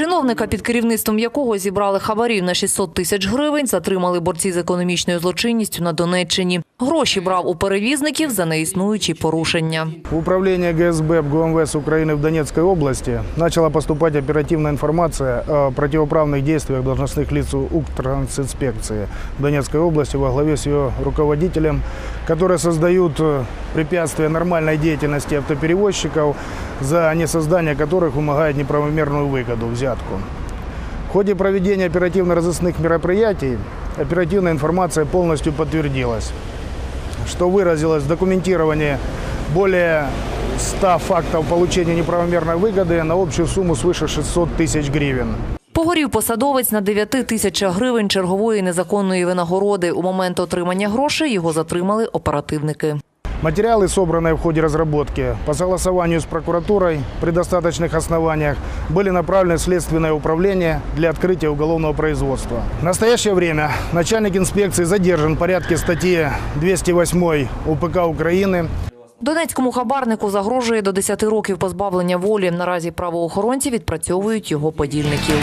Чиновника, під керівництвом якого зібрали хабарів на 600 тисяч гривень, затримали борці з економічною злочинністю на Донеччині. Гроші брав у перевізників за неіснуючі порушення. В управление ГСБ ГУМВС Украины в Донецкой области начала поступать оперативная информация о противоправных действиях должностных лиц Укртрансинспекции в Донецкой области во главе с ее руководителем, которые создают э, препятствия нормальной деятельности автоперевозчиков, за несоздание которых вымогает неправомерную выгоду, взятку. В ходе проведения оперативно-розыскных мероприятий оперативная информация полностью подтвердилась что выразилось в документировании более 100 фактов получения неправомерной выгоды на общую сумму свыше 600 тысяч гривен. Погорів посадовець на 9 тисячах гривень чергової незаконної винагороди. У момент отримання грошей його затримали оперативники. Материалы, собранные в ходе разработки по согласованию с прокуратурой при достаточных основаниях, были направлены в Следственное управление для открытия уголовного производства. В настоящее время начальник инспекции задержан в порядке статьи 208 УПК Украины Донецькому хабарнику загрожує до 10 років позбавлення волі. Наразі правоохоронці відпрацьовують його подільників.